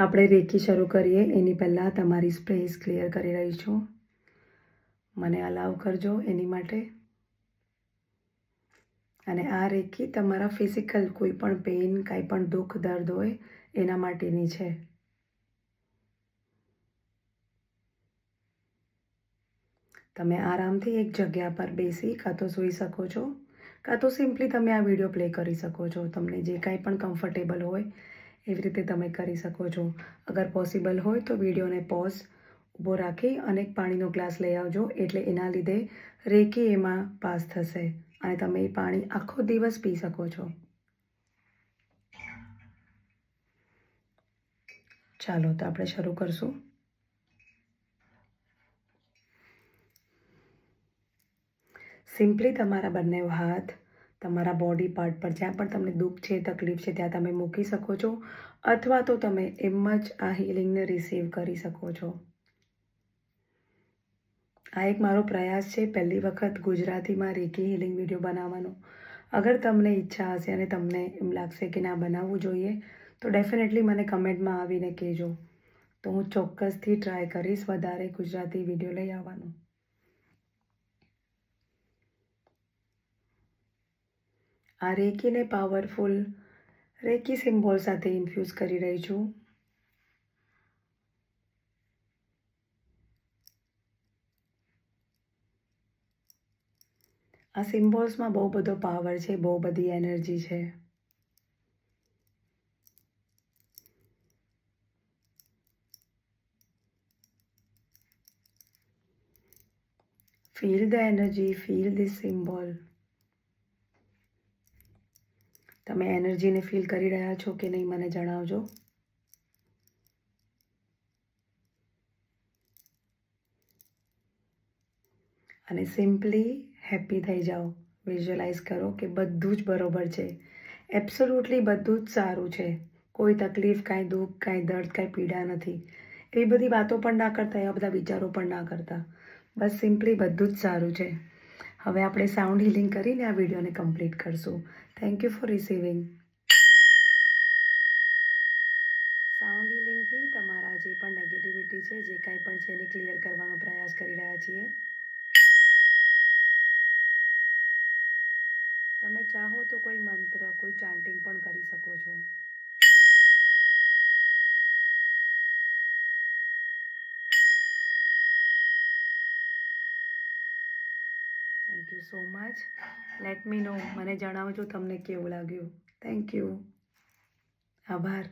આપણે રેકી શરૂ કરીએ. એની પહેલાં તમારી સ્પેસ ક્લિયર કરી રહી છું. મને અલાવ કરજો એની માટે. અને આ રેકી તમારા ફિઝિકલ કોઈ પણ પેઇન કાંઈ પણ દુઃખ, દર્દ હોય, એના માટેની છે. તમે આરામથી એક જગ્યા પર બેસી કાં તો સૂઈ શકો છો, કાં તો સિમ્પલી તમે આ વીડિયો પ્લે કરી શકો છો. તમને જે કાંઈ પણ કમ્ફર્ટેબલ હોય એવી રીતે તમે કરી શકો છો. અગર પોસિબલ હોય તો વિડીયોને પોઝ ઊભો રાખી અને પાણીનો ગ્લાસ લઈ આવજો, એટલે એના લીધે રેકી એમાં પાસ થશે અને તમે એ પાણી આખો દિવસ પી શકો છો. ચાલો તો આપણે શરૂ કરશું. સિમ્પલી તમારા બંને હાથ તમારા બોડી પાર્ટ પર જ્યાં પણ તમને દુઃખ છે, તકલીફ છે, ત્યાં તમે મૂકી શકો છો અથવા તો તમે એમ જ આ હિલિંગને રિસીવ કરી શકો છો. આ એક મારો પ્રયાસ છે પહેલી વખત ગુજરાતીમાં રેકી હિલિંગ વીડિયો બનાવવાનો. અગર તમને ઈચ્છા હશે અને તમને એમ લાગશે કે ના, બનાવવું જોઈએ, તો ડેફિનેટલી મને કમેન્ટમાં આવીને કહેજો. તો હું ચોક્કસથી ટ્રાય કરીશ વધારે ગુજરાતી વીડિયો લઈ આવવાનો. આ રેકીને પાવરફુલ રેકી સિમ્બોલ સાથે ઇન્ફ્યુઝ કરી રહી છું. આ સિમ્બોલ્સમાં બહુ બધો પાવર છે, બહુ બધી એનર્જી છે. Feel the energy feel this symbol તમે એનર્જીને ફીલ કરી રહ્યા છો કે નહીં મને જણાવજો? અને સિમ્પલી હેપી થઈ જાઓ. વિઝ્યુઅલાઇઝ કરો કે બધું જ બરોબર છે. એબ્સોલ્યુટલી બધું જ સારું છે. કોઈ તકલીફ, કાંઈ દુઃખ, કાંઈ દર્દ, કાંઈ પીડા નથી. એવી બધી વાતો પણ ના કરતા, એવા બધા વિચારો પણ ના કરતા. બસ સિમ્પલી બધું જ સારું છે. હવે આપણે સાઉન્ડ હિલિંગ કરીને આ વિડીયોને કમ્પ્લીટ કરશું. Thank you for receiving sound હિલિંગથી તમારા જે પણ નેગેટિવિટી છે, જે કાંઈ પણ છે એને ક્લિયર કરવાનો પ્રયાસ કરી રહ્યા છીએ. તમે ચાહો તો કોઈ મંત્ર, કોઈ ચાન્ટિંગ પણ કરી શકો છો. You so much let me know મને જણાવજો તમને કેવું લાગ્યું. થેન્ક યુ આભાર.